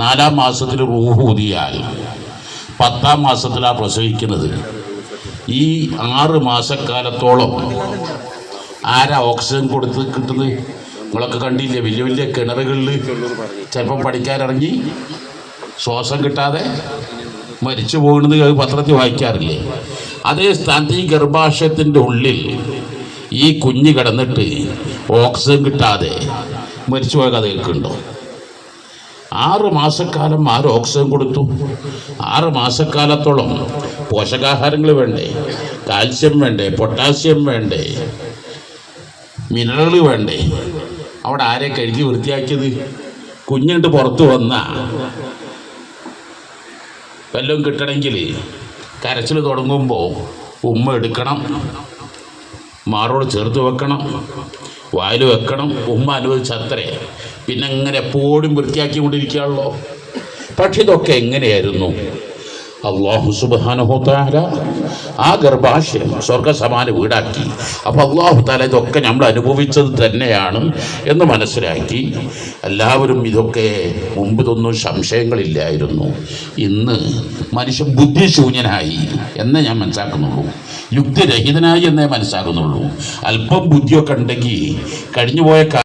നാലാം മാസത്തിൽ റൂഹ് പത്താം മാസത്തിലാണ് പ്രസവിക്കുന്നത്. ഈ ആറ് മാസക്കാലത്തോളം ആരാ ഓക്സിജൻ കൊടുത്ത് കിട്ടുന്നത്? നിങ്ങളൊക്കെ കണ്ടില്ലേ വലിയ വലിയ കിണറുകളിൽ ചിലപ്പം പഠിക്കാനിറങ്ങി ശ്വാസം കിട്ടാതെ മരിച്ചു പോകുന്നത് പത്രത്തിൽ വായിക്കാറില്ലേ? അതേ സ്ഥാനത്ത് ഈ ഗർഭാശയത്തിന്റെ ഉള്ളിൽ ഈ കുഞ്ഞ് കിടന്നിട്ട് ഓക്സിജൻ കിട്ടാതെ മരിച്ചു പോയ കഥ കേൾക്കുന്നുണ്ടോ? ആറ് മാസക്കാലം ആര് ഓക്സിജൻ കൊടുത്തു. ആറ് മാസക്കാലത്തോളം പോഷകാഹാരങ്ങൾ വേണ്ടേ കാൽസ്യം വേണ്ടേ പൊട്ടാസ്യം വേണ്ടേ മിനറൽ വേണ്ടേ? അവിടെ ആരെ കഴുകി വൃത്തിയാക്കിയത്? കുഞ്ഞുണ്ട് പുറത്തു വന്ന വല്ലതും കിട്ടണമെങ്കിൽ കരച്ചിൽ തുടങ്ങുമ്പോൾ ഉമ്മ എടുക്കണം. മാറോട് ചേർത്ത് വെക്കണം വായിൽ വെക്കണം ഉമ്മ അനുവദിച്ചത്രേ പിന്നെ അങ്ങനെ എപ്പോഴും വൃത്തിയാക്കി കൊണ്ടിരിക്കുകയാണല്ലോ പക്ഷെ ഇതൊക്കെ എങ്ങനെയായിരുന്നു? അള്ളാഹു സുബാനുഹോത്താല ആ ഗർഭാശയം സ്വർഗസമാന വീടാക്കി. അപ്പോൾ അള്ളാഹു താല ഇതൊക്കെ നമ്മൾ അനുഭവിച്ചത് തന്നെയാണ് എന്ന് മനസ്സിലാക്കി. എല്ലാവരും ഇതൊക്കെ മുമ്പ് ഇതൊന്നും സംശയങ്ങളില്ലായിരുന്നു. ഇന്ന് മനുഷ്യൻ ബുദ്ധിശൂന്യനായി എന്നേ ഞാൻ മനസ്സിലാക്കുന്നുള്ളൂ യുക്തിരഹിതനായി എന്നേ മനസ്സിലാക്കുന്നുള്ളൂ അല്പം ബുദ്ധിയൊക്കെ ഉണ്ടെങ്കിൽ കഴിഞ്ഞുപോയ